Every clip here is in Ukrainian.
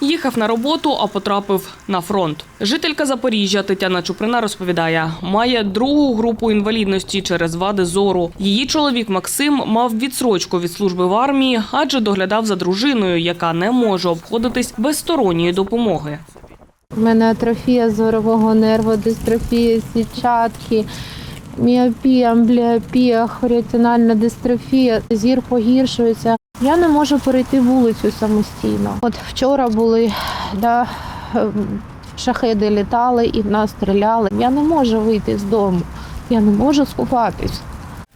Їхав на роботу, а потрапив на фронт. Жителька Запоріжжя Тетяна Чуприна розповідає, має другу групу інвалідності через вади зору. Її чоловік Максим мав відсрочку від служби в армії, адже доглядав за дружиною, яка не може обходитись без сторонньої допомоги. У мене атрофія зорового нерву, дистрофія сітчатки, міопія, амбліопія, хоріатинальна дистрофія, зір погіршується. Я не можу перейти вулицю самостійно. От вчора були да, ем, шахеди літали і в нас стріляли. Я не можу вийти з дому, я не можу сховатись.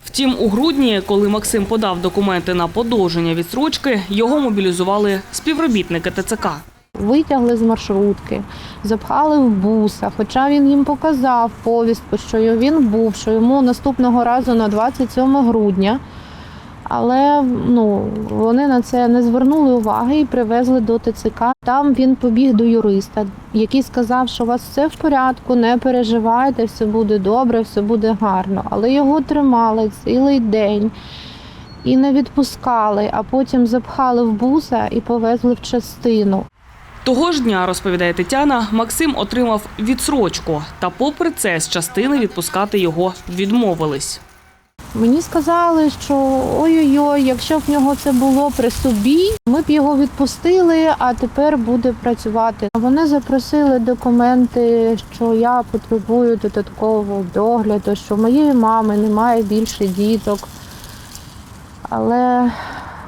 Втім, у грудні, коли Максим подав документи на подовження відсрочки, його мобілізували співробітники ТЦК. Витягли з маршрутки, запхали в буса, хоча він їм показав повістку, що він був, що йому наступного разу на 27 грудня. Але ну, вони на це не звернули уваги і привезли до ТЦК. Там він побіг до юриста, який сказав, що у вас все в порядку, не переживайте, все буде добре, все буде гарно. Але його тримали цілий день і не відпускали, а потім запхали в буса і повезли в частину. Того ж дня, розповідає Тетяна, Максим отримав відсрочку. Та попри це з частини відпускати його відмовились. Мені сказали, що ой-ой-ой, якщо б в нього це було при собі, ми б його відпустили, а тепер буде працювати. Вони запросили документи, що я потребую додаткового догляду, що моєї мами немає більше діток. Але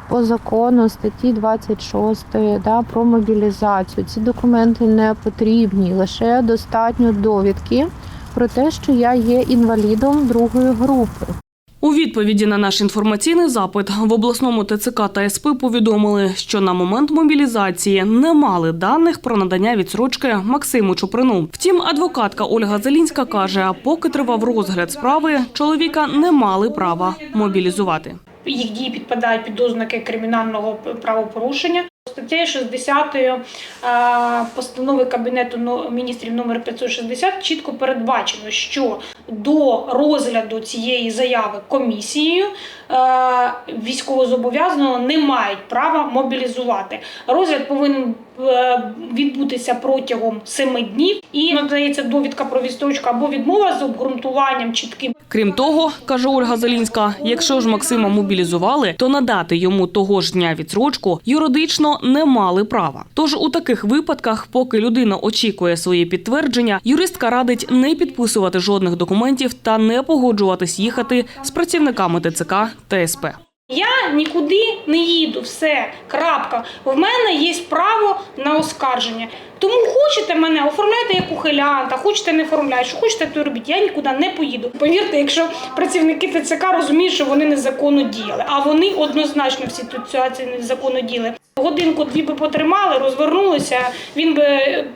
по закону статті 26 да, про мобілізацію ці документи не потрібні, лише достатньо довідки про те, що я є інвалідом другої групи. Відповіді на наш інформаційний запит в обласному ТЦК та СП повідомили, що на момент мобілізації не мали даних про надання відсрочки Максиму Чуприну. Втім, адвокатка Ольга Зелінська каже, поки тривав розгляд справи, чоловіка не мали права мобілізувати. їх дії підпадають під ознаки кримінального правопорушення. Статтею 60 е, постанови Кабінету Но- міністрів номер 560 чітко передбачено, що до розгляду цієї заяви комісією е, військовозобов'язаного не мають права мобілізувати. Розгляд повинен е, відбутися протягом 7 днів і надається довідка про відстрочку або відмова з обґрунтуванням чітким Крім того, каже Ольга Зелінська, якщо ж Максима мобілізували, то надати йому того ж дня відсрочку юридично мали права. Тож у таких випадках, поки людина очікує своє підтвердження, юристка радить не підписувати жодних документів та не погоджуватись їхати з працівниками ТЦК та СП. Я нікуди не їду, все, крапка. В мене є право на оскарження. Тому хочете мене, оформляйте як ухилянта, хочете не оформляйте, що хочете, то робіть. Я нікуди не поїду. Повірте, якщо працівники ТЦК розуміють, що вони незаконно діяли, а вони однозначно всі тут ситуації незаконно діяли. Годинку-дві би потримали, розвернулися, він би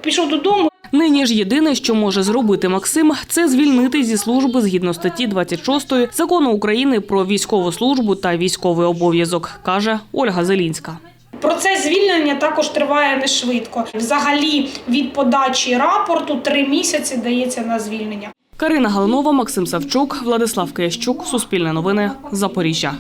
пішов додому. Нині ж єдине, що може зробити Максим, це звільнити зі служби згідно статті 26 закону України про військову службу та військовий обов'язок, каже Ольга Зелінська. Процес звільнення також триває не швидко. Взагалі від подачі рапорту три місяці дається на звільнення. Карина Галанова, Максим Савчук, Владислав Киящук, Суспільне новини, Запоріжжя.